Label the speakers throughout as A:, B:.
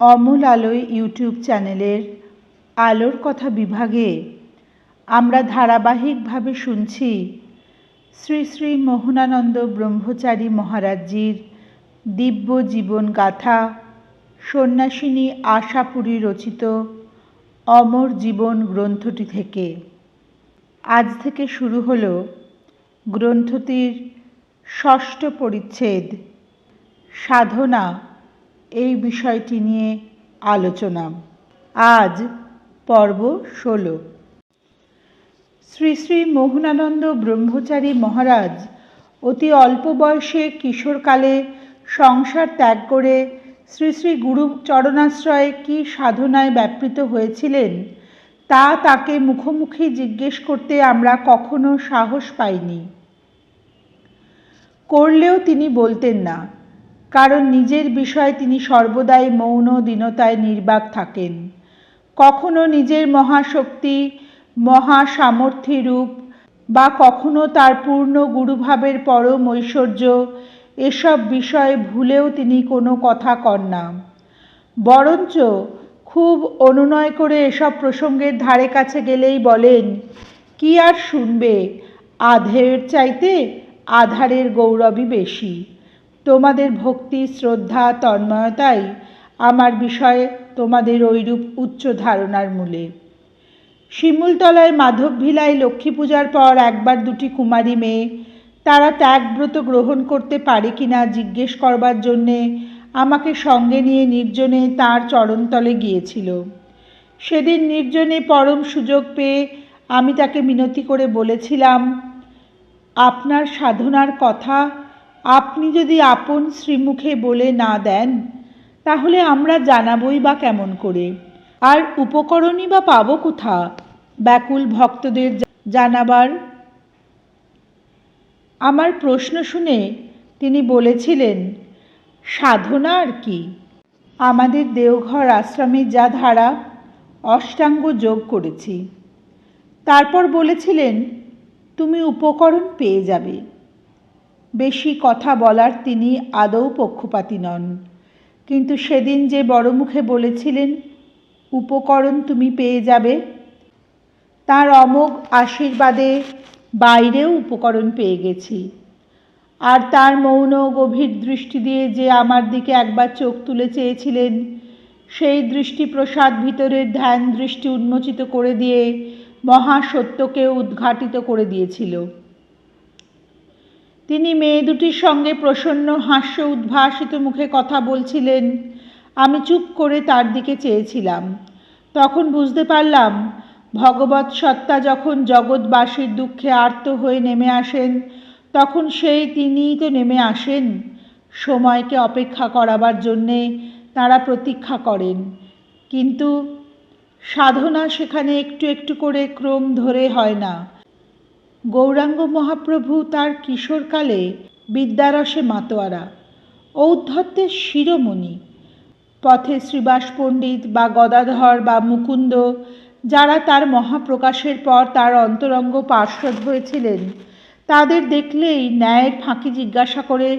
A: অমল আলোয় ইউটিউব চ্যানেলের আলোর কথা বিভাগে। আমরা ধারাবাহিকভাবে শুনছি শ্রী শ্রী মোহনানন্দ ব্রহ্মচারী মহারাজজির দিব্য জীবন গাথা, সন্ন্যাসিনী আশাপুরী রচিত অমর জীবন গ্রন্থটি থেকে। আজ থেকে শুরু হলো গ্রন্থটির ষষ্ঠ পরিচ্ছেদ, সাধনা। এই বিষয়টি নিয়ে আলোচনা। আজ পর্ব ষোলো। শ্রী শ্রী মোহনানন্দ ব্রহ্মচারী মহারাজ অতি অল্প বয়সে কিশোরকালে সংসার ত্যাগ করে শ্রী শ্রী গুরু চরণাশ্রয়ে কি সাধনায় ব্যাপৃত হয়েছিলেন, তা তাকে মুখোমুখি জিজ্ঞেস করতে আমরা কখনো সাহস পাইনি। করলেও তিনি বলতেন না কারণ নিজের বিষয়ে তিনি সর্বদাই মৌন দীনতায় নির্বাক থাকেন। কখনো নিজের মহাশক্তি রূপ বা কখনো তার পূর্ণ গুরুভাবের পরম ঐশ্বর্য এসব বিষয়ে ভুলেও তিনি কোনো কথা কন না। বরঞ্চ খুব অনুনয় করে এসব প্রসঙ্গের ধারে কাছে গেলেই বলেন, কি আর শুনবে? আধের চাইতে আধারের গৌরবই বেশি। তোমাদের ভক্তি, শ্রদ্ধা, তন্ময়তাই আমার বিষয়ে তোমাদের ঐরূপ উচ্চ ধারণার মূলে। শিমুলতলায় মাধব ভিলায় লক্ষ্মী পূজার পর একবার দুটি কুমারী মেয়ে, তারা ত্যাগব্রত গ্রহণ করতে পারে কি না জিজ্ঞেস করবার জন্যে আমাকে সঙ্গে নিয়ে নির্জনে তার চরণতলে গিয়েছিল। সেদিন নির্জনে পরম সুযোগ পেয়ে আমি তাকে মিনতি করে বলেছিলাম, আপনার সাধনার কথা আপনি যদি আপন শ্রীমুখে বলে না দেন, তাহলে আমরা জানাবই বা কেমন করে? আর উপকরণই বা পাবো কোথা? ব্যাকুল ভক্তদের জানাবার। আমার প্রশ্ন শুনে তিনি বলেছিলেন, সাধনা আর কি? আমাদের দেওঘর আশ্রমে যা ধারা, অষ্টাঙ্গ যোগ করেছি। তারপর বলেছিলেন, তুমি উপকরণ পেয়ে যাবে। বেশি কথা বলার তিনি আদৌ পক্ষপাতী নন। কিন্তু সেদিন যে বড় মুখে বলেছিলেন, উপকরণ তুমি পেয়ে যাবে। তার অমোঘ আশীর্বাদে বাইরেও উপকরণ পেয়ে গেছি। আর তার মৌন গভীর দৃষ্টি দিয়ে যে আমার দিকে একবার চোখ তুলে চেয়েছিলেন, সেই দৃষ্টি প্রসাদ ভিতরের ধ্যান দৃষ্টি উন্মোচিত করে দিয়ে মহাসত্যকে উদ্ঘাটিত করে দিয়েছিল। তিনি মেয়ে দুটির সঙ্গে প্রসন্ন হাস্য উদ্ভাসিত মুখে কথা বলছিলেন। আমি চুপ করে তার দিকে চেয়েছিলাম। তখন বুঝতে পারলাম ভগবত সত্তা যখন জগৎবাসীর দুঃখে আর্ত হয়ে নেমে আসেন, তখন সেই তিনিই তো নেমে আসেন। সময়কে অপেক্ষা করাবার জন্যে তারা প্রতীক্ষা করেন। কিন্তু সাধনা সেখানে একটু একটু করে ক্রম ধরে হয় না। গৌরাঙ্গ মহাপ্রভু তার কিশোরকালে বিদ্যারসে মাতোয়ারা ঔদ্ধত্যের শিরোমণি। পথে শ্রীবাস পণ্ডিত বা গদাধর বা মুকুন্দ, যারা তার মহাপ্রকাশের পর তার অন্তরঙ্গ পার্শ্বদ হয়েছিলেন, তাদের দেখলেই ন্যায়ের ফাঁকি জিজ্ঞাসা করে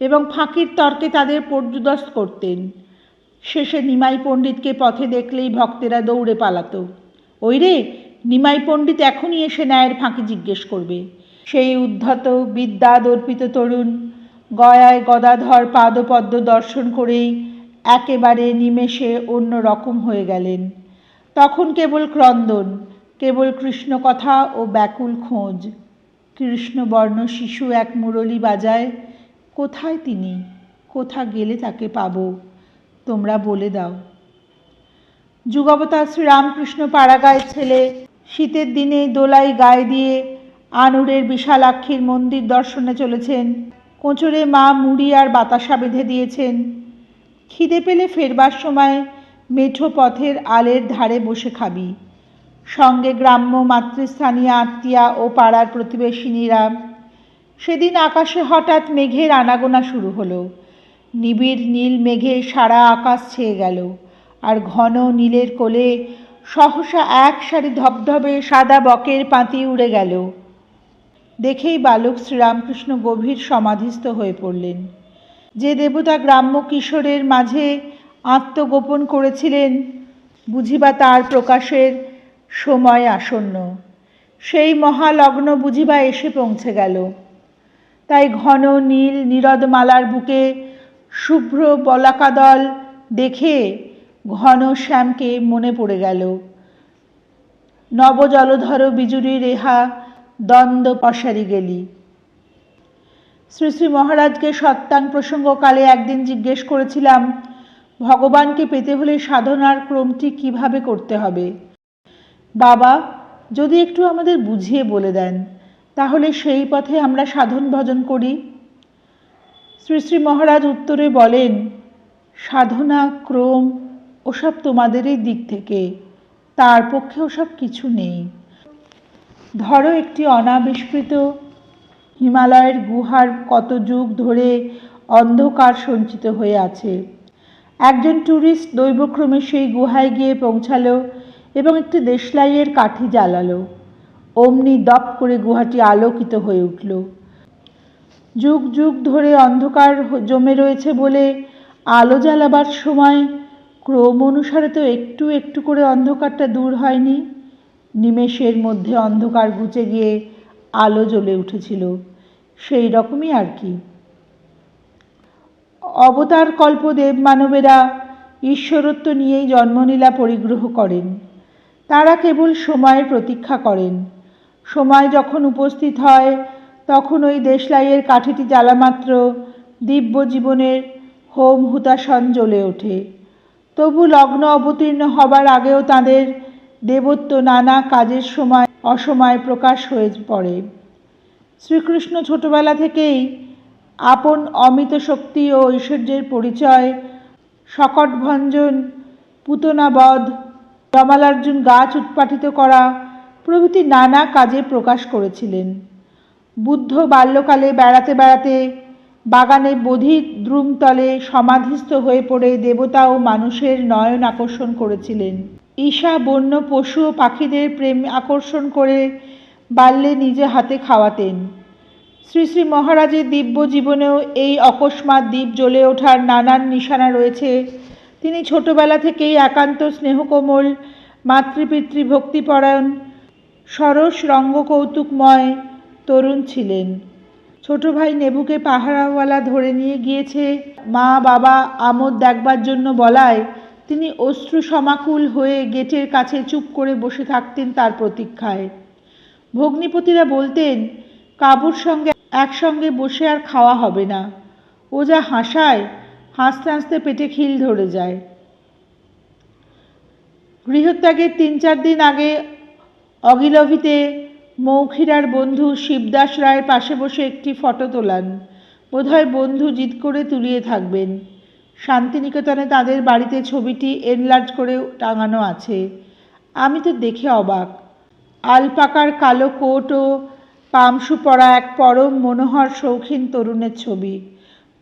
A: এবং ফাঁকির তর্কে তাদের পর্যুদস্ত করতেন। শেষে নিমাই পণ্ডিতকে পথে দেখলেই ভক্তেরা দৌড়ে পালাত। ওই রে নিমাই পণ্ডিত এখনই এসে ন্যায়ের ফাঁকি জিজ্ঞেস করবে। সেই উদ্ধত বিদ্যা দর্পিত তরুণ গয়ায় গদাধর পাদপদ্ম দর্শন করেই একেবারে নিমেষে অন্য রকম হয়ে গেলেন। তখন কেবল ক্রন্দন, কেবল কৃষ্ণ কথা ও ব্যাকুল খোঁজ। কৃষ্ণবর্ণ শিশু এক মুরলি বাজায়, কোথায় তিনি? কোথা গেলে তাকে পাব? তোমরা বলে দাও। যুগাবতার শ্রীরামকৃষ্ণ পাড়াগায়ের ছেলে শীতের দিনে দোলাই গায়ে দিয়ে আনুরের বিশালাক্ষীর মন্দির দর্শনে চলেছেন। কোঁচরে মা মুড়ি আর বাতাসা বেঁধে দিয়েছেন। খিদে পেলে ফেরবার সময় মেঠো পথের আলের ধারে বসে খাবি। সঙ্গে গ্রাম্য মাতৃস্থানীয় আত্মীয়া ও পাড়ার প্রতিবেশিনীরা। সেদিন আকাশে হঠাৎ মেঘের আনাগোনা শুরু হলো। নিবিড় নীল মেঘে সারা আকাশ ছেয়ে গেল। আর ঘন নীলের কোলে সহসা এক সারি ধবধবে সাদা বকের পাতি উড়ে গেল। দেখেই বালক শ্রীরামকৃষ্ণ গভীর সমাধিস্থ হয়ে পড়লেন। যে দেবতা গ্রাম্য কিশোরের মাঝে আত্মগোপন করেছিলেন, বুঝিবা তার প্রকাশের সময় আসন্ন। সেই মহালগ্ন বুঝিবা এসে পৌঁছে গেল। তাই ঘন নীল নীরদমালার বুকে শুভ্র বলাকাদল দেখে ঘন শ্যামকে মনে পড়ে গেল। নবজলধর বিজুরি রেহা দ্বন্দ্ব পশারি গেলি। শ্রী শ্রী মহারাজকে সত্যাং প্রসঙ্গকালে একদিন জিজ্ঞেস করেছিলাম, ভগবানকে পেতে হলে সাধনার ক্রমটি কীভাবে করতে হবে? বাবা, যদি একটু আমাদের বুঝিয়ে বলে দেন, তাহলে সেই পথে আমরা সাধন ভজন করি। শ্রী শ্রী মহারাজ উত্তরে বলেন, সাধনা ক্রম ওসব তোমাদেরই দিক থেকে। তার পক্ষে ওসব কিছু নেই। ধরো একটি অনাবিষ্কৃত হিমালয়ের গুহার কত যুগ ধরে অন্ধকার সঞ্চিত হয়ে আছে। একজন ট্যুরিস্ট দৈবক্রমে সেই গুহায় গিয়ে পৌঁছালো এবং একটি দেশলাইয়ের কাঠি জ্বালালো। অমনি দপ করে গুহাটি আলোকিত হয়ে উঠল। যুগ যুগ ধরে অন্ধকার জমে রয়েছে বলে আলো জ্বালাবার সময় ক্রম অনুসারে তো একটু একটু করে অন্ধকারটা দূর হয়নি। নিমেষের মধ্যে অন্ধকার ঘুচে গিয়ে আলো জ্বলে উঠেছিল। সেই রকমই আর কি। অবতার কল্প দেব মানবেরা ঈশ্বরত্ব নিয়েই জন্মলীলা পরিগ্রহ করেন। তারা কেবল সময়ের প্রতীক্ষা করেন। সময় যখন উপস্থিত হয়, তখন ওই দেশলাইয়ের কাঠিটি জ্বালামাত্র দিব্য জীবনের হোম হুতাশন জ্বলে ওঠে। তবু লগ্ন অবতীর্ণ হবার আগেও তাদের দেবত্ব নানা কাজের সময়, অসময় প্রকাশ হয়ে পড়ে। শ্রীকৃষ্ণ ছোটবেলা থেকেই আপন অমিত শক্তি ও ঐশ্বর্যের পরিচয়, শকটভঞ্জন, পুতনাবধ, রমালার্জুন গাছ উৎপাটিত করা প্রভৃতি নানা কাজে প্রকাশ করেছিলেন। বুদ্ধ বাল্যকালে বেড়াতে বেড়াতে বাগানে বোধি দ্রুমতলে সমাধিস্থ হয়ে পড়ে দেবতা ও মানুষের নয়ন আকর্ষণ করেছিলেন। ঈশা, বন্য পশু ও পাখিদের প্রেম আকর্ষণ করে বাল্যে নিজে হাতে খাওয়াতেন। শ্রী শ্রী মহারাজের দিব্য জীবনেও এই অকস্মাৎ দ্বীপ জ্বলে ওঠার নানান নিশানা রয়েছে। তিনি ছোটবেলা থেকেই একান্ত স্নেহকোমল মাতৃপিতৃ ভক্তিপরায়ণ সরস রঙ্গকৌতুকময় তরুণ ছিলেন। ছোট ভাই নেবুকে পাহারাওয়ালা ধরে নিয়ে গিয়েছে। মা, বাবা, আমোদ দেখবার জন্য বলায়, তিনি অশ্রু সমাকুল হয়ে গেটের কাছে চুপ করে বসে থাকতেন তার প্রতীক্ষায়। ভগ্নিপতিরা বলতেন, কাবুর সঙ্গে একসঙ্গে বসে আর খাওয়া হবে না। ও যা হাসায়, হাসতে হাসতে পেটে খিল ধরে যায়। গৃহত্যাগের তিন চার দিন আগে অগিলভিতে মৌখিরার বন্ধু শিবদাস রায়ের পাশে বসে একটি ফটো তোলান। বোধহয় বন্ধু জিদ করে তুলিয়ে থাকবেন। শান্তিনিকেতনে তাদের বাড়িতে ছবিটি এনলার্জ করে টাঙানো আছে। আমি তো দেখে অবাক। আলপাকার কালো কোট ও পামসু পরা এক পরম মনোহর শৌখিন তরুণের ছবি।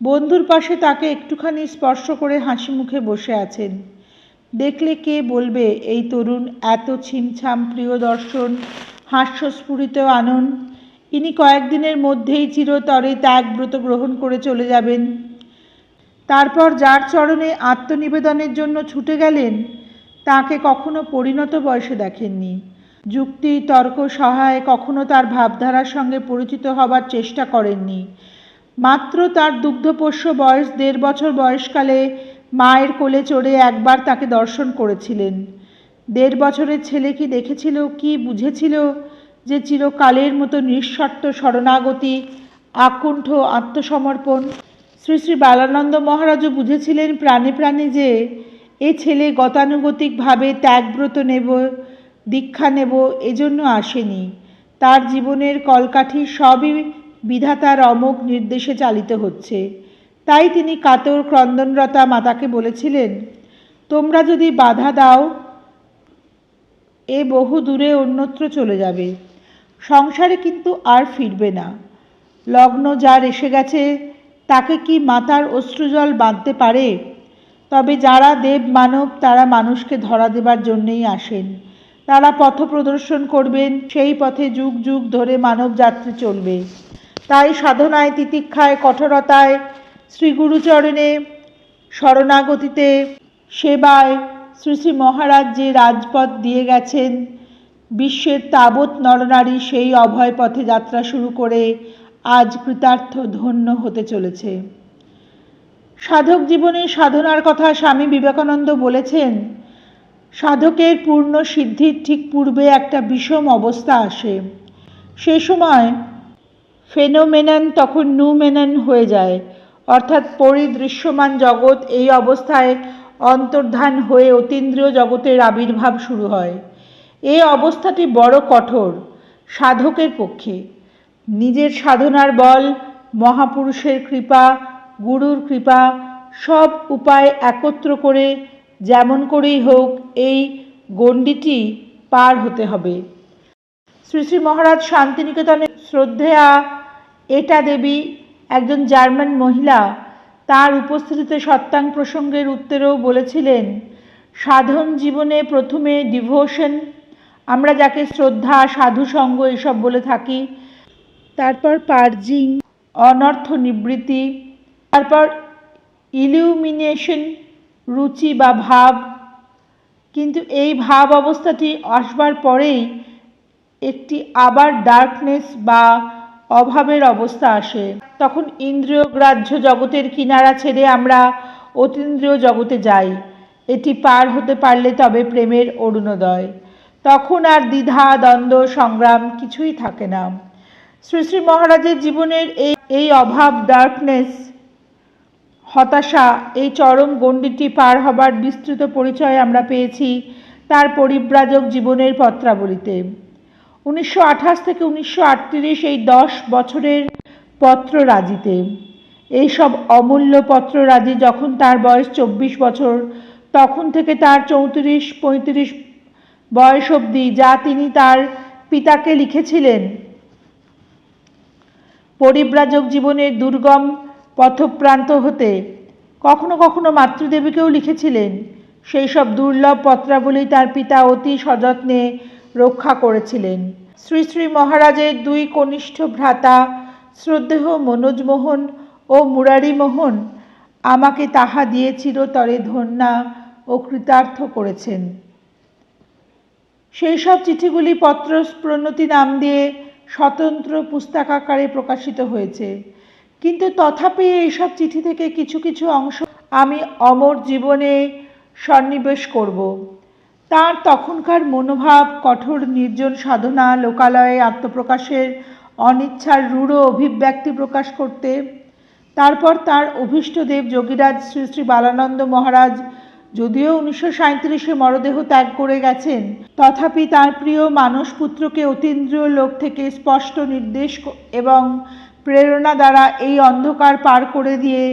A: বন্ধুর পাশে তাকে একটুখানি স্পর্শ করে হাসি মুখে বসে আছেন। দেখলে কে বলবে, এই তরুণ এত ছিমছাম প্রিয় দর্শন হাস্যস্ফুরিত আনন ইনি কয়েকদিনের মধ্যেই চিরতরে ত্যাগব্রত গ্রহণ করে চলে যাবেন। তারপর যার চরণে আত্মনিবেদনের জন্য ছুটে গেলেন, তাকে কখনো পরিণত বয়সে দেখেননি। যুক্তি, তর্ক, সহায় কখনো তার ভাবধারার সঙ্গে পরিচিত হবার চেষ্টা করেননি। মাত্র তার দুগ্ধপোষ্য বয়স দেড় বছর বয়সকালে মায়ের কোলে চড়ে একবার তাকে দর্শন করেছিলেন। দেড় বছরের ছেলে কি দেখেছিল, কি বুঝেছিল যে চিরকালের মতো নিঃশর্ত শরণাগতি, আকুণ্ঠ আত্মসমর্পণ? শ্রী শ্রী বালানন্দ মহারাজও বুঝেছিলেন প্রাণে প্রাণে যে এ ছেলে গতানুগতিকভাবে ত্যাগব্রত নেব, দীক্ষা নেব, এজন্য আসেনি। তার জীবনের কলকাঠি সবই বিধাতার অমোঘ নির্দেশে চালিত হচ্ছে। তাই তিনি কাতর ক্রন্দনরতা মাতাকে বলেছিলেন, তোমরা যদি বাধা দাও এ বহু দূরে অন্যত্র চলে যাবে। সংসারে কিন্তু আর ফিরবে না। লগ্ন যার এসে গেছে, তাকে কি মাতার অশ্রুজল বাঁধতে পারে? তবে যারা দেব মানব, তারা মানুষকে ধরা দেবার জন্যেই আসেন। তারা পথ প্রদর্শন করবেন, সেই পথে যুগ যুগ ধরে মানব যাত্রী চলবে। তাই সাধনায়, তিতিক্ষায়, কঠোরতায় শ্রী গুরুচরণে শরণাগতিতে, সেবায় শ্রী শ্রী মহারাজ যে রাজপথ দিয়ে গেছেন, বিশ্বের তাবৎ নরনারী সেই অভয় পথে যাত্রা শুরু করে আজ কৃতার্থ ধন্য হতে চলেছে। সাধক জীবনে সাধনার কথা স্বামী বিবেকানন্দ বলেছেন, সাধকের পূর্ণ সিদ্ধির ঠিক পূর্বে একটা বিষম অবস্থা আসে। সে সময় ফেনোমেনন তখন নুমেনন হয়ে যায়, অর্থাৎ পরিদৃশ্যমান জগৎ এই অবস্থায় অন্তর্ধান হয়ে অতীন্দ্রিয় জগতের আবির্ভাব শুরু হয়। এই অবস্থাটি বড় কঠোর, সাধকের পক্ষে। নিজের সাধনার বল, মহাপুরুষের কৃপা, গুরুর কৃপা, সব উপায় একত্র করে, যেমন করেই হোক, এই গণ্ডিটি পার হতে হবে। শ্রী শ্রী মহারাজ শান্তিনিকেতনে শ্রদ্ধেয়া, এটা দেবী, একজন জার্মান মহিলা তার উপস্থিতিতে সত্যাং প্রসঙ্গের উত্তরেও বলেছিলেন, সাধন জীবনে প্রথমে ডিভোশন, আমরা যাকে শ্রদ্ধা সাধুসঙ্গ এসব বলে থাকি, তারপর পার্জিং, অনর্থ নিবৃত্তি, তারপর ইলিউমিনেশন রুচি বা ভাব। কিন্তু এই ভাব অবস্থাটি আসবার পরেই একটি আবার ডার্কনেস বা অভাবের অবস্থা আসে। তখন ইন্দ্রিয় গ্রাহ্য জগতের কিনারা ছেড়ে আমরা অতীন্দ্রিয় জগতে যাই। এটি পার হতে পারলে তবে প্রেমের অরুণোদয়। তখন আর দ্বিধা, দ্বন্দ্ব, সংগ্রাম কিছুই থাকে না। শ্রী শ্রী মহারাজের জীবনের এই এই অভাব ডার্কনেস হতাশা, এই চরম গণ্ডিটি পার হবার বিস্তৃত পরিচয় আমরা পেয়েছি তার পরিব্রাজক জীবনের পত্রাবলিতে। উনিশশো আঠাশ থেকে উনিশশো আটত্রিশ এই দশ বছরের পত্ররাজিতে। এইসব অমূল্য পত্ররাজি যখন তার বয়স চব্বিশ বছর, তখন থেকে তার চৌত্রিশ, পঁয়ত্রিশ বয়স অবধি যা তিনি তার পিতাকে লিখেছিলেন। পরিব্রাজক জীবনের দুর্গম পথপ্রান্ত হতে কখনো কখনো মাতৃদেবীকেও লিখেছিলেন। সেই সব দুর্লভ পত্রাবলী তার পিতা অতি সযত্নে রক্ষা করেছিলেন। শ্রী শ্রী মহারাজের দুই কনিষ্ঠ ভ্রাতা শ্রদ্ধেহ মনোজমোহন ও মুরারিমোহন আমাকে তাহা দিয়ে চিরতরে ধন্যা ও কৃতার্থ করেছেন। সেই সব চিঠিগুলি পত্র প্রণতি নাম দিয়ে স্বতন্ত্র পুস্তকাকারে প্রকাশিত হয়েছে। কিন্তু তথাপি এইসব চিঠি থেকে কিছু কিছু অংশ আমি অমর জীবনে সন্নিবেশ করব। তার তখনকার মনোভাব, কঠোর নির্জন সাধনা, লোকালয়ে আত্মপ্রকাশের অনিচ্ছার রূঢ় অভিব্যক্তি প্রকাশ করতে, তারপর তার অভীষ্টদেব যোগীরাজ শ্রী শ্রী বালানন্দ মহারাজ যদিও উনিশশো সাঁত্রিশে মরদেহ ত্যাগ করে গেছেন, তথাপি তার প্রিয় মানস পুত্রকে অতীন্দ্রিয় লোক থেকে স্পষ্ট নির্দেশ এবং প্রেরণা দ্বারা এই অন্ধকার পার করে দিয়ে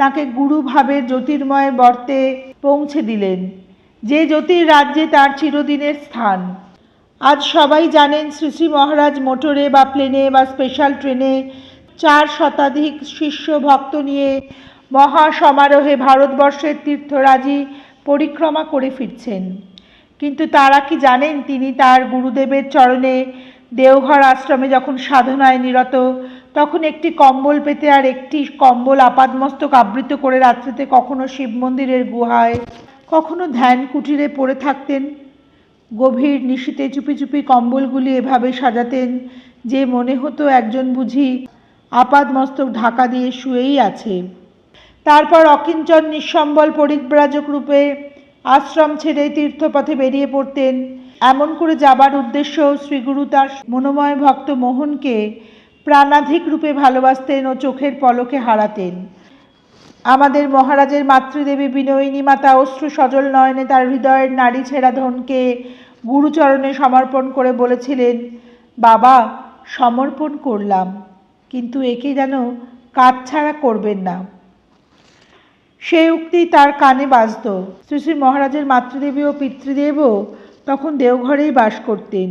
A: তাকে গুরুভাবে জ্যোতির্ময় বর্তে পৌঁছে দিলেন। যে জ্যোতির রাজ্যে তার চিরদিনের স্থান। আজ সবাই জানেন শ্রী শ্রী মহারাজ মোটরে বা প্লেনে বা স্পেশাল ট্রেনে চার শতাধিক শিষ্য ভক্ত নিয়ে মহা সমারোহে ভারতবর্ষের তীর্থরাজি পরিক্রমা করে ফিরছেন। কিন্তু তারা কি জানেন তিনি তার গুরুদেবের চরণে দেওঘর আশ্রমে যখন সাধনায় নিরত, তখন একটি কম্বল পেতে আর একটি কম্বল আপাদমস্তক আবৃত করে রাত্রিতে কখনো শিব মন্দিরের গুহায় কখনো ধ্যান কুটিরে পড়ে থাকতেন, গভীর নিশীতে চুপি চুপি কম্বলগুলি এভাবে সাজাতেন যে মনে হতো একজন বুঝি আপাদমস্তক ঢাকা দিয়ে শুয়েই আছে। তারপর অকিঞ্চন নিঃসম্বল পরিব্রাজক রূপে আশ্রম ছেড়ে তীর্থপথে বেরিয়ে পড়তেন। এমন করে যাবার উদ্দেশ্য শ্রীগুরু তার মনোময় ভক্ত মোহনকে প্রাণাধিক রূপে ভালোবাসতেন ও চোখের পলকে হারাতেন। আমাদের মহারাজের মাতৃদেবী বিনয়িনী মাতা অশ্রু সজল নয়নে তার হৃদয়ের নারী ছেঁড়া ধনকে গুরুচরণে সমর্পণ করে বলেছিলেন, বাবা, সমর্পণ করলাম, কিন্তু একে যেন কাজ ছাড়া করবেন না। সেই উক্তি তার কানে বাজত। শ্রী শ্রী মহারাজের মাতৃদেবী ও পিতৃদেবও তখন দেওঘরেই বাস করতেন।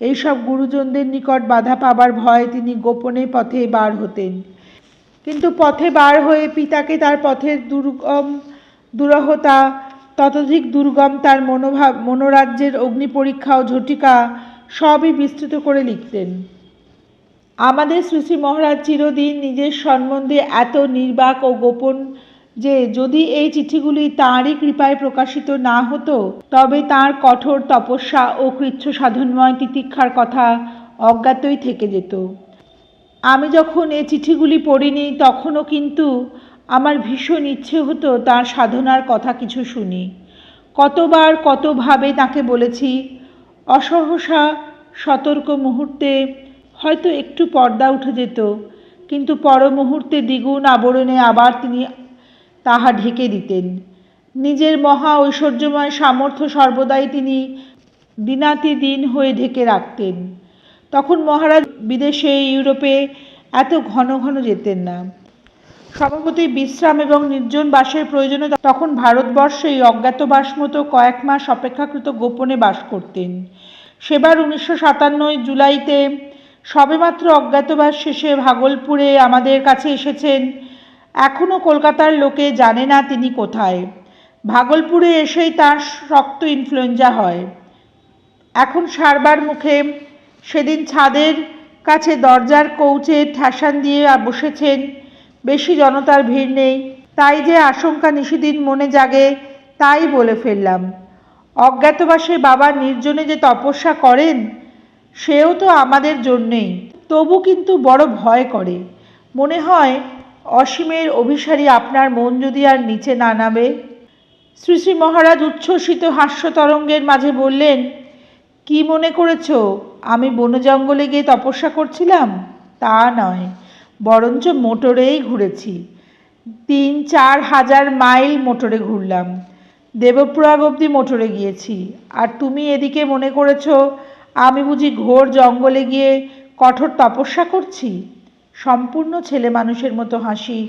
A: এইসব গুরুজনদের নিকট বাধা পাবার ভয়ে তিনি গোপনে পথে বার হতেন। কিন্তু পথে বার হয়ে পিতাকে তার পথের দুর্গম দুরহতা, ততোধিক দুর্গম তার মনোভাব, মনোরাজ্যের অগ্নি পরীক্ষা ও ঝটিকা সবই বিস্তৃত করে লিখতেন। আমাদের শ্রী মহারাজ চিরদিন নিজের সম্বন্ধে এত নির্বাক ও গোপন যে, যদি এই চিঠিগুলি তাঁরই কৃপায় প্রকাশিত না হতো, তবে তার কঠোর তপস্যা ও কৃচ্ছ সাধনময় তিতিক্ষার কথা অজ্ঞাতই থেকে যেত। আমি যখন এই চিঠিগুলি পড়িনি, তখনও কিন্তু আমার ভীষণ ইচ্ছে হতো তার সাধনার কথা কিছু শুনি। কতবার কতভাবে তাকে বলেছি, অসহসা সতর্ক মুহূর্তে হয়তো একটু পর্দা উঠে যেত, কিন্তু পর মুহূর্তে দ্বিগুণ আবরণে আবার তিনি তাহা ঢেকে দিতেন। নিজের মহা ঐশ্বর্যময় সামর্থ্য সর্বদাই তিনি দিনাতি দিন হয়ে ঢেকে রাখতেন। তখন মহারাজ বিদেশে, ইউরোপে এত ঘন ঘন যেতেন না। স্বভাবতই বিশ্রাম এবং নির্জন বাসের প্রয়োজনে তখন ভারতবর্ষেই অজ্ঞাতবাস মতো কয়েক মাস অপেক্ষাকৃত গোপনে বাস করতেন। সেবার উনিশশো সাতান্নয় জুলাইতে সবেমাত্র অজ্ঞাতবাস শেষে ভাগলপুরে আমাদের কাছে এসেছেন। এখনও কলকাতার লোকে জানে না তিনি কোথায়। ভাগলপুরে এসেই তার শক্ত ইনফ্লুয়েঞ্জা হয়। এখন সারবার মুখে সেদিন ছাদের কাছে দরজার কৌচে ঠ্যাসান দিয়ে বসেছেন। বেশি জনতার ভিড় নেই। তাই যে আশঙ্কা নিশিদিন মনে জাগে, তাই বলে ফেললাম। অজ্ঞাতবাসে বাবা নির্জনে যে তপস্যা করেন, সেও তো আমাদের জন্যেই। তবু কিন্তু বড় ভয় করে। মনে হয়, অসীমের অভিসারী আপনার মন যদি আর নিচে না নামে। শ্রী শ্রী মহারাজ উচ্ছ্বসিত হাস্য তরঙ্গের মাঝে বললেন কি মনে করেছ? আমি বন জঙ্গলে গিয়ে তপস্যা করছিলাম? তা নয়, বরঞ্চ মোটরেই ঘুরেছি। তিন, চার হাজার মাইল মোটরে ঘুরলাম। দেবপ্রয়াগ অবধি মোটরে গিয়েছি। আর তুমি এদিকে মনে করেছ, আমি বুঝি ঘোর জঙ্গলে গিয়ে কঠোর তপস্যা করছি? সম্পূর্ণ ছেলে মানুষের মতো হাসি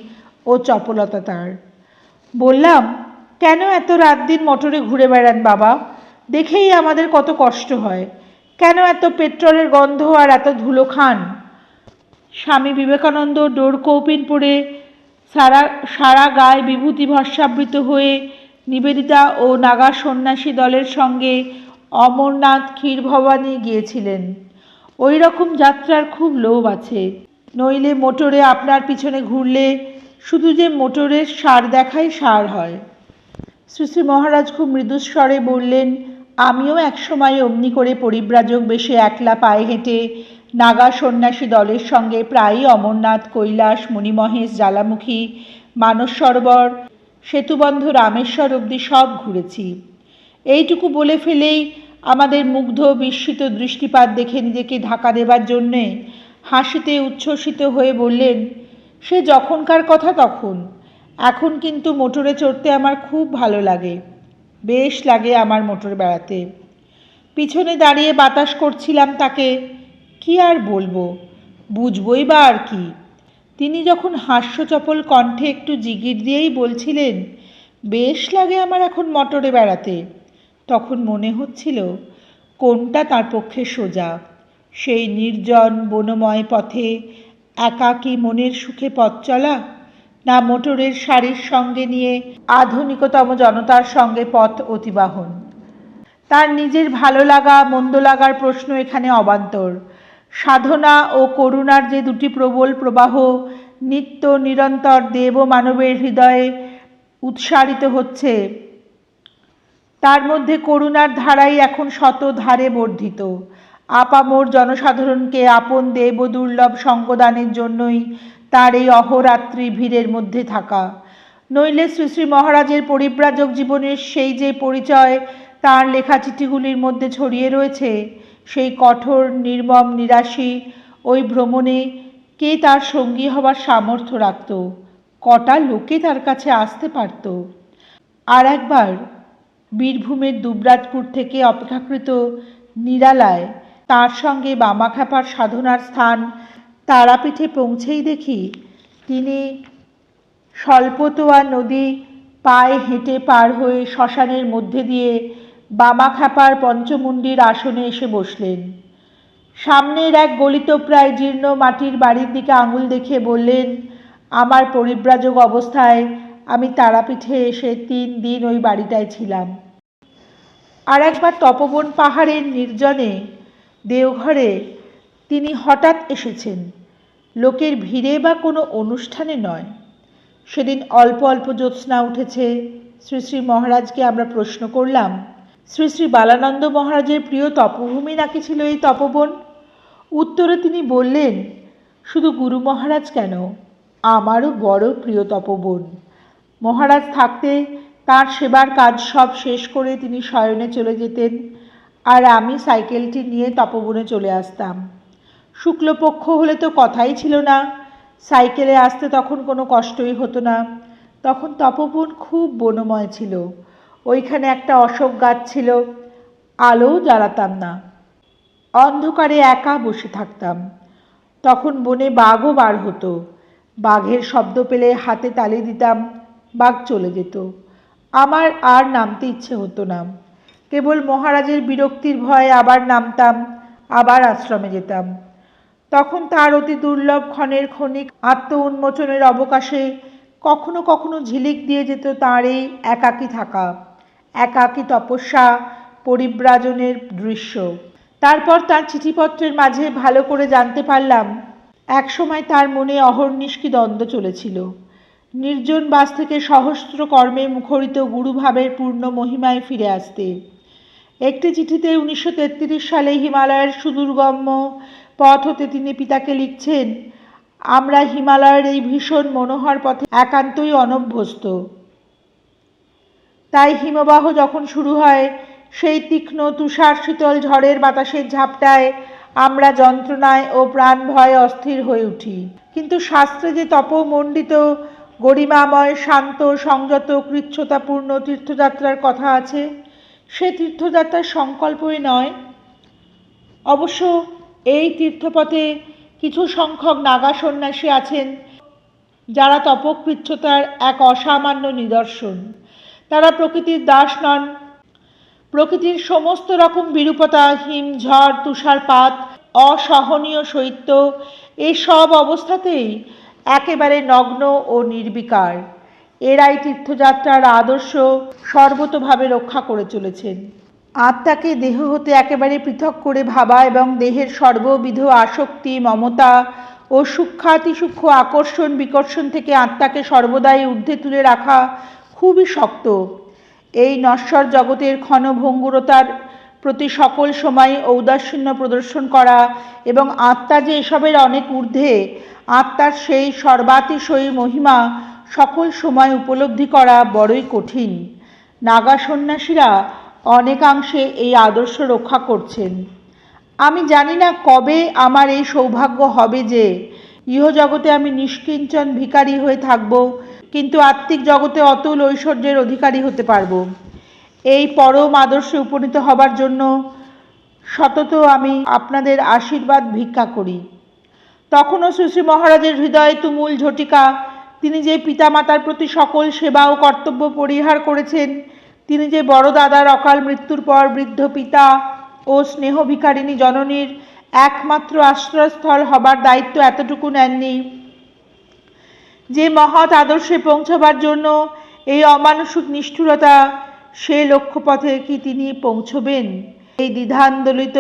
A: ও চপলতা তার। বললাম, কেন এত রাত দিন মোটরে ঘুরে বেড়ান বাবা? দেখেই আমাদের কত কষ্ট হয়। কেন এত পেট্রোলের গন্ধ আর এত ধুলো খান? স্বামী বিবেকানন্দ ডোর কৌপিন পরে সারা সারা গায়ে বিভূতি ভস্মাবৃত হয়ে নিবেদিতা ও নাগা সন্ন্যাসী দলের সঙ্গে অমরনাথ ক্ষীরভবানী গিয়েছিলেন। ওই রকম যাত্রার খুব লোভ আছে। নইলে মোটরে আপনার পিছনে ঘুরলে শুধু যে মোটরের সার দেখাই সার হয়। শ্রী শ্রী মহারাজ খুব মৃদুস্বরে বললেন আমিও একসময় অমনি করে পরিব্রাজক বেশে একলা পায়ে হেঁটে নাগা সন্ন্যাসী দলের সঙ্গে প্রায়ই অমরনাথ, কৈলাস, মণিমহেশ, জ্বালামুখী, মানস সরোবর, সেতুবন্ধ রামেশ্বর অবধি সব ঘুরেছি। এইটুকু বলে ফেলেই আমাদের মুগ্ধ, বিস্মিত দৃষ্টিপাত দেখে নিজেকে ঢাকা দেবার জন্যে হাসিতে উচ্ছ্বসিত হয়ে বললেন, সে যখনকার কথা তখন। এখন কিন্তু মোটরে চড়তে আমার খুব ভালো লাগে। বেশ লাগে আমার মোটর বেড়াতে। পিছনে দাঁড়িয়ে বাতাস করছিলাম তাকে। কি আর বলব? বুঝবই বা আর কি? তিনি যখন হাস্যচপল কণ্ঠে একটু জিগির দিয়েই বলছিলেন, বেশ লাগে আমার এখন মোটরে বেড়াতে। তখন মনে হচ্ছিল, কোনটা তার পক্ষে সোজা? সেই নির্জন বনময় পথে একাকী মনের সুখে পথ চলা? না মোটরের শাড়ির সঙ্গে নিয়ে আধুনিকতম জনতার সঙ্গে পথ অতিবাহন। তার নিজের ভালো লাগা, মন্দ লাগার প্রশ্ন এখানে অবান্তর। সাধনা ও করুণার যে দুটি প্রবল প্রবাহ, নিত্য নিরন্তর দেব মানবের হৃদয়ে উৎসারিত হচ্ছে। তার মধ্যে করুণার ধারাই এখন শত ধারে বর্ধিত। আপামোর জনসাধারণকে আপন দেব দুর্লভ সঙ্গদানের জন্যই তার এই অহরাত্রি ভিড়ের মধ্যে থাকা। নইলে শ্রী শ্রী মহারাজের পরিব্রাজক জীবনের সেই যে পরিচয় তার লেখা চিঠিগুলির মধ্যে ছড়িয়ে রয়েছে, সেই কঠোর, নির্মম নিরাশী, ওই ভ্রমণে কে তার সঙ্গী হবার সামর্থ্য রাখত, কটা লোকে তার কাছে আসতে পারত। আর একবার বীরভূমের দুবরাজপুর থেকে অপেক্ষাকৃত নিরালায় তার সঙ্গে বামাখ্যাপার সাধনার স্থান তারাপীঠে পৌঁছেই দেখি তিনি স্বল্পতোয়া নদী পায়ে হেঁটে পার হয়ে শ্মশানের মধ্যে দিয়ে বামাখ্যাপার পঞ্চমুণ্ডির আসনে এসে বসলেন। সামনের এক গলিত প্রায় জীর্ণ মাটির বাড়ির দিকে আঙুল দেখে বললেন, আমার পরিব্রাজক অবস্থায় আমি তারাপীঠে এসে তিন দিন ওই বাড়িটায় ছিলাম। আর একবার তপবন পাহাড়ের নির্জনে দেওঘরে তিনি হঠাৎ এসেছেন। লোকের ভিড়ে বা কোনো অনুষ্ঠানে নয়। সেদিন অল্প অল্প জ্যোৎস্না উঠেছে। শ্রী শ্রী মহারাজকে আমরা প্রশ্ন করলাম, শ্রী শ্রী বালানন্দ মহারাজের প্রিয় তপভূমি নাকি ছিল এই তপবন? উত্তরে তিনি বললেন, শুধু গুরু মহারাজ কেন? আমারও বড় প্রিয় তপবন। মহারাজ থাকতে তার সেবার কাজ সব শেষ করে তিনি শয়নে চলে যেতেন। আর আমি সাইকেলটি নিয়ে তপবনে চলে আসতাম। শুক্লপক্ষ হলে তো কথাই ছিল না। সাইকেলে আসতে তখন কোনো কষ্টই হতো না। তখন তপবন খুব বনময় ছিল। ওইখানে একটা অশোক গাছ ছিল। আলোও জ্বালাতাম না। অন্ধকারে একা বসে থাকতাম। তখন বনে বাঘও বার হতো। বাঘের শব্দ পেলে হাতে তালি দিতাম। বাঘ চলে যেত। আমার আর নামতে ইচ্ছে হতো না। কেবল মহারাজের বিরক্তির ভয়ে আবার নামতাম, আবার আশ্রমে যেতাম। তখন তার অতি দুর্লভ ক্ষণের ক্ষণিক আত্ম উন্মোচনের অবকাশে কখনো কখনো ঝিলিক দিয়ে যেত তাঁর এই একাকী থাকা, একাকী তপস্যা, পরিব্রাজনের দৃশ্য। তারপর তার চিঠিপত্রের মাঝে ভালো করে জানতে পারলাম, একসময় তার মনে অহর্নিষ্কি দ্বন্দ্ব চলেছিল। নির্জন বাস থেকে সহস্র কর্মে মুখরিত গুরুভাবের পূর্ণ মহিমায় ফিরে আসতে। একটি চিঠিতে উনিশশো তেত্রিশ সালে হিমালয়ের সুদূরগম্য পথ হতে তিনি পিতাকে লিখছেন, আমরা হিমালয়ের এই ভীষণ মনোহর পথে একান্তই অনভ্যস্ত। তাই হিমবাহ যখন শুরু হয়, সেই তীক্ষ্ণ তুষার শীতল ঝড়ের বাতাসের ঝাপটায় আমরা যন্ত্রণায় ও প্রাণ ভয়ে অস্থির হয়ে উঠি। কিন্তু শাস্ত্রে যে তপমণ্ডিত, গরিমাময়, শান্ত, সংযত, কৃচ্ছতাপূর্ণ তীর্থযাত্রার কথা আছে, সে তীর্থযাত্রার সংকল্পই নয়। অবশ্য এই তীর্থপথে কিছু সংখ্যক নাগা সন্ন্যাসী আছেন, যারা তপকৃচ্ছতার এক অসামান্য নিদর্শন। তারা প্রকৃতির দাস নন। প্রকৃতির সমস্ত রকম বিরূপতা, হিম, ঝড়, তুষারপাত, অসহনীয় শৈত্য এই সব অবস্থাতেই একেবারে নগ্ন ও নির্বিকার। এরাই তীর্থযাত্রার আদর্শ সর্বতভাবে রক্ষা করে চলেছেন। আত্মাকে দেহ হতে একেবারে পৃথক করে ভাবা এবং দেহের সর্ববিধ আসক্তি, মমতা ও সূক্ষাতি সূক্ষ্ম আকর্ষণ, বিকর্ষণ থেকে আত্মাকে সর্বদাই ঊর্ধ্বে তুলে রাখা খুবই শক্ত। এই নশ্বর জগতের ক্ষণভঙ্গুরতার প্রতি সকল সময় ঔদাসীন্য প্রদর্শন করা এবং আত্মা যে এসবের অনেক ঊর্ধ্বে, আত্মার সেই সর্বাতিশয়ী মহিমা সকল সময় উপলব্ধি করা বড়ই কঠিন। নাগা সন্ন্যাসীরা অনেকাংশে এই আদর্শ রক্ষা করছেন। আমি জানি না কবে আমার এই সৌভাগ্য হবে যে ইহজগতে আমি নিষ্কিঞ্চন ভিখারি হয়ে থাকব, কিন্তু আত্মিক জগতে অতুল ঐশ্বর্যের অধিকারী হতে পারব। এই পরম আদর্শে উপনীত হবার জন্য সতত আমি আপনাদের আশীর্বাদ ভিক্ষা করি। তখনও শ্রী মহারাজের হৃদয়ে তুমুল ঝটিকা, তিনি যে পিতামাতার প্রতি সকল সেবা ও কর্তব্য পরিহার করেছেন তিনি যে বড় দাদার অকাল মৃত্যুর পর বৃদ্ধ পিতা ও স্নেহ ভিকারিণী জননীর একমাত্র আশ্রয়স্থল হবার দায়িত্ব এতটুকু নেননি। যে মহৎ আদর্শে পৌঁছবার জন্য এই অমানসিক নিষ্ঠুরতা সে লক্ষ্যপথে কি তিনি পৌঁছবেন? এই দ্বিধান্দোলিত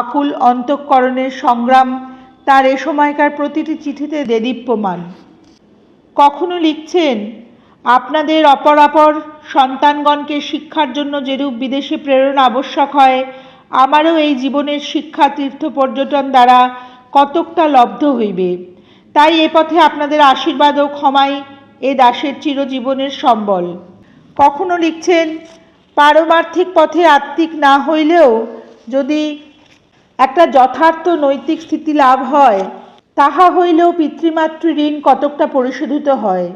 A: আকুল অন্তঃকরণের সংগ্রাম তার এ সময়কার প্রতিটি চিঠিতে দেদীপ্যমান। কখনো লিখছেন আপনাদের অপরাপর সন্তানগণকে শিক্ষার জন্য যেরূপ বিদেশে প্রেরণা আবশ্যক হয়, আমারও এই জীবনের শিক্ষা তীর্থ পর্যটন দ্বারা কতকটা লব্ধ হইবে। তাই এ পথে আপনাদের আশীর্বাদ ও ক্ষমাই এ দাসের চিরজীবনের সম্বল। কখনো লিখছেন, পারমার্থিক পথে আত্মিক না হইলেও যদি একটা যথার্থ নৈতিক স্থিতি লাভ হয়, তাহা হইলেও পিতৃমাতৃ ঋণ কতকটা পরিশোধিত হয়।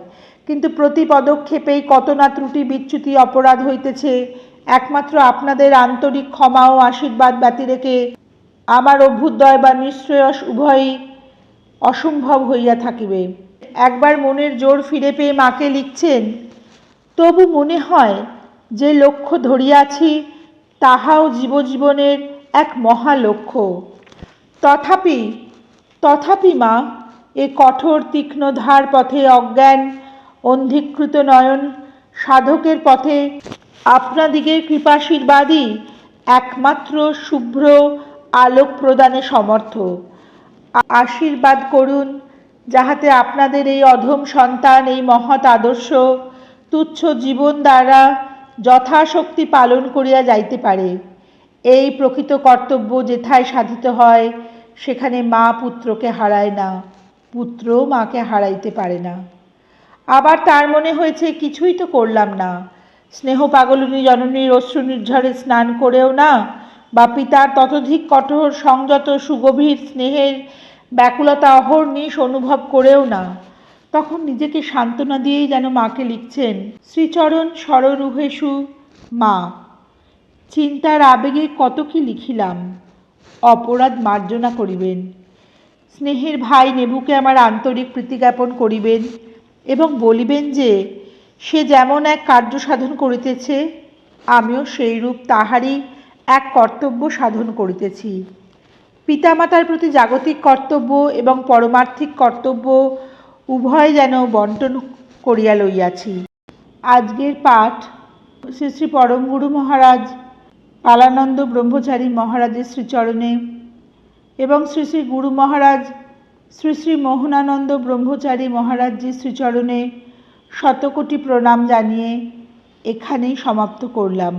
A: কিন্তু প্রতি পদক্ষেপেই কত না ত্রুটি বিচ্যুতি অপরাধ হইতেছে, একমাত্র আপনাদের আন্তরিক ক্ষমা ও আশীর্বাদ ব্যতি রেখে আমার অভ্যুদয় বা নিশ্রেয়স উভয়ই অসম্ভব হইয়া থাকিবে। একবার মনের জোর ফিরে পেয়ে মাকে লিখছেন, তবু মনে হয় যে লক্ষ্য ধরিয়াছি, তাহাও জীবজীবনের এক মহা লক্ষ্য। তথাপি তথাপি মা, এ কঠোর তীক্ষ্ণ ধার পথে অজ্ঞান অন্ধীকৃত নয়ন। সাধকের পথে আপনাদিগের কৃপাশীর্বাদই একমাত্র শুভ্র আলোক প্রদানে সমর্থ। আশীর্বাদ করুন, যাহাতে আপনাদের এই অধম সন্তান, এই মহৎ আদর্শ তুচ্ছ জীবন দ্বারা যথাশক্তি পালন করিয়া যাইতে পারে। এই প্রকৃত কর্তব্য যেথায় সাধিত হয়, সেখানে মা পুত্রকে হারায় না, পুত্রও মাকে হারাইতে পারে না। আবার তার মনে হয়েছে, কিছুই তো করলাম না। স্নেহ পাগলিনী, জননীর অশ্রু নির্ঝরে স্নান করেও না। বা পিতার ততোধিক কঠোর, সংযত, সুগভীর স্নেহের ব্যাকুলতা অহর্নিশ অনুভব করেও না। তখন নিজেকে সান্ত্বনা দিয়েই যেন মাকে লিখছেন, শ্রীচরণ সররুহেশু মা, চিন্তার আবেগে কত কি লিখিলাম, অপরাধ মার্জনা করিবেন। স্নেহের ভাই নেবুকে আমার আন্তরিক প্রীতিজ্ঞাপন করিবেন এবং বলিবেন যে, সে যেমন এক কার্য সাধন করিতেছে, আমিও সেইরূপ তাহারই এক কর্তব্য সাধন করিতেছি। পিতামাতার প্রতি জাগতিক কর্তব্য এবং পরমার্থিক কর্তব্য উভয় যেন বন্টন করিয়া লইয়াছি। আজকের পাঠ শ্রী শ্রী পরমগুরু মহারাজ, পালানন্দ ব্রহ্মচারী মহারাজের শ্রীচরণে এবং শ্রী শ্রী গুরু মহারাজ শ্রী শ্রী মোহনানন্দ ব্রহ্মচারী মহারাজজির শ্রীচরণে শতকোটি প্রণাম জানিয়ে এখানেই সমাপ্ত করলাম।